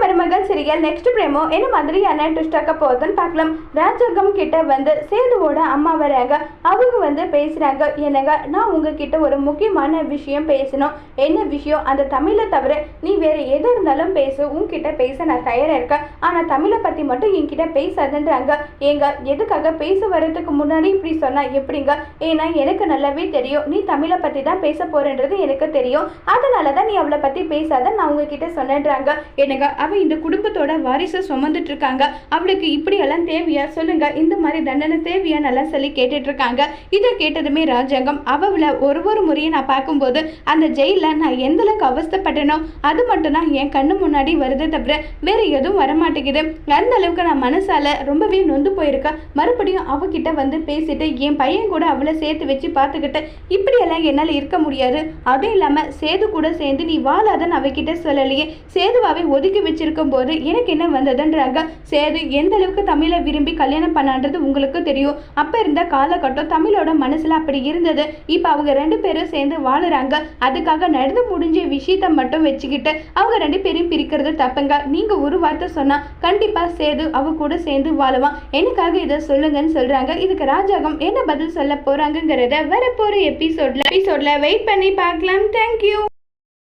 மருமகள் serial next பிரேமோ என்ன மாதிரியான ட்விஸ்டாக்க போகுதுன்னு பார்க்கலாம். ராஜகம் கிட்ட வந்து சேதுவோட அம்மா வராங்க. அவங்க வந்து பேசுறாங்க என்னங்க நான் உங்ககிட்ட ஒரு முக்கியமான விஷயம் பேசணும். என்ன விஷயம்? அந்த தமிழை தவிர நீ வேற எது இருந்தாலும் பேசு. உன்கிட்ட பேச நான் தயாராக இருக்கேன். ஆனால் தமிழை பற்றி மட்டும் என்கிட்ட பேசாதுன்றாங்க. ஏங்க எதுக்காக பேச வர்றதுக்கு முன்னாடி இப்படி சொன்னால் எப்படிங்க? ஏன்னா எனக்கு நல்லாவே தெரியும். நீ தமிழை பற்றி தான் பேச போறன்றது எனக்கு தெரியும். அதனால தான் நீ அவளை பற்றி பேசாத நான் உங்ககிட்ட சொன்னேன்றாங்க. என்னங்க அவள் இந்த குடும்பத்தோட வாரிசை சுமந்துட்டு இருக்காங்க அவளுக்கு இப்படியெல்லாம் தேவையா? சொல்லுங்க. இந்த மாதிரி தண்டனை தேவையா? நல்லா சொல்லி கேட்டுட்டு இருக்காங்க இதை கேட்டதுமே ராஜாங்கம் அவளை ஒரு ஒரு முறையும் நான் பார்க்கும்போது அந்த ஜெயிலில் நான் எந்த அளவுக்கு அவஸ்தப்பட்டனோ அது மட்டும் தான் என் கண்ணு முன்னாடி வருதே தவிர வேற எதுவும் வரமாட்டேங்குது. அந்த அளவுக்கு நான் மனசால ரொம்பவே நொந்து போயிருக்கேன் மறுபடியும் அவகிட்ட வந்து பேசிட்டு என் பையன் கூட அவளை சேர்த்து வச்சு பார்த்துக்கிட்டு இப்படியெல்லாம் என்னால் இருக்க முடியாது. அதுவும் இல்லாமல் சேது கூட சேர்ந்து நீ வாழாதன்னு அவகிட்ட சொல்லலையே. சேதுவாவை ஒதுக்கி வச்சு வச்சிருக்கும் போது எனக்கு என்ன வந்ததுன்றாங்க? சேது எந்த அளவுக்கு தமிழை விரும்பி கல்யாணம் பண்ணான்றது உங்களுக்கு தெரியும். அப்போ இருந்த காலகட்டம் தமிழோட மனசில் அப்படி இருந்தது. இப்போ அவங்க ரெண்டு பேரும் சேர்ந்து வாழுறாங்க. அதுக்காக நடந்து முடிஞ்ச விஷயத்த மட்டும் வச்சுக்கிட்டு அவங்க ரெண்டு பேரையும் பிரிக்கிறது தப்புங்க. நீங்கள் ஒரு வார்த்தை சொன்னால் கண்டிப்பாக சேது அவ கூட சேர்ந்து வாழுவான் எனக்காக இதை சொல்லுங்கன்னு சொல்கிறாங்க இதுக்கு ராஜாகம் என்ன பதில் சொல்ல போகிறாங்கங்கிறத வரப்போகிற எபிசோட்ல எபிசோட்ல வெயிட் பண்ணி பார்க்கலாம். தேங்க்யூ